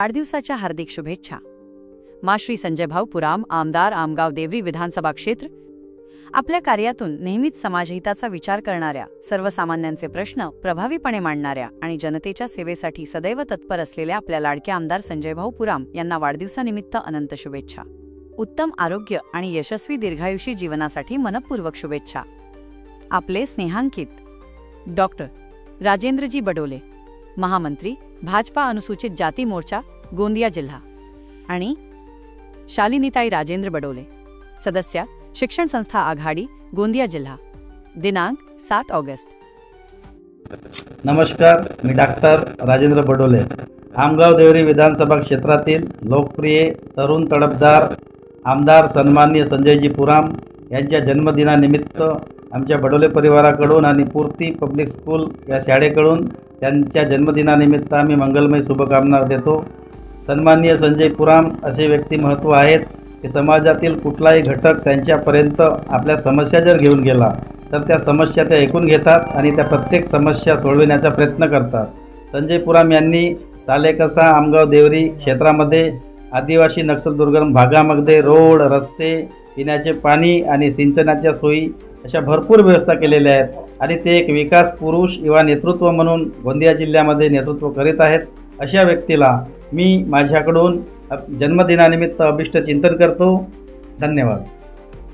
वाढदिवसाच्या हार्दिक शुभेच्छा. मा श्री संजय भाऊ पुराम आमदार आमगाव देवरी विधानसभा क्षेत्र. आपल्या कार्यातून नेहमीच समाजहिताचा विचार करणाऱ्या सर्वसामान्यांचे प्रश्न प्रभावीपणे मांडणाऱ्या आणि जनतेच्या सेवेसाठी सदैव तत्पर असलेल्या आपल्या लाडक्या आमदार संजय भाऊ पुराम यांना वाढदिवसानिमित्त अनंत शुभेच्छा. उत्तम आरोग्य आणि यशस्वी दीर्घायुषी जीवनासाठी मनपूर्वक शुभेच्छा. आपले स्नेहांकित. डॉक्टर. राजेंद्रजी बडोले. महामंत्री भाजपा अनुसूचित जाती मोर्चा गोंदिया जिल्हा. आणि शालिनीताई राजेंद्र बडोले. सदस्या शिक्षण संस्था आघाडी गोंदिया जिल्हा. दिनांक सात ऑगस्ट. नमस्कार मी डॉक्टर राजेंद्र बडोले. आमगाव देवरी विधानसभा क्षेत्रातील लोकप्रिय तरुण तडफदार आमदार सन्माननीय संजयजी पुराम यांच्या जन्मदिनानिमित्त आमच्या बडोले परिवाराकडून आणि पूर्ती पब्लिक स्कूल या शाळेकडून त्यांच्या जन्मदिनानिमित्त आम्ही मंगलमय शुभकामना देतो. सन्माननीय संजय पुराम असे व्यक्तिमत्व आहेत. की समाजातील कुठलाही घटक त्यांच्यापर्यंत आपल्या समस्या जर घेऊन गेला तर त्या समस्या ते ऐकून घेतात आणि त्या प्रत्येक समस्या सोडविण्याचा प्रयत्न करतात. संजय पुराम यांनी सालेकसा आमगाव देवरी क्षेत्रामध्ये आदिवासी नक्षल दुर्गम भागामध्ये रोड रस्ते पिण्याचे पाणी आणि सिंचनाच्या सोयी अशा भरपूर व्यवस्था केलेल्या आहेत. आणि ते एक विकास पुरुष किंवा नेतृत्व म्हणून गोंदिया जिल्ह्यामध्ये नेतृत्व करीत आहेत. अशा व्यक्तीला मी माझ्याकडून जन्मदिनानिमित्त अभिष्ट चिंतन करतो. धन्यवाद.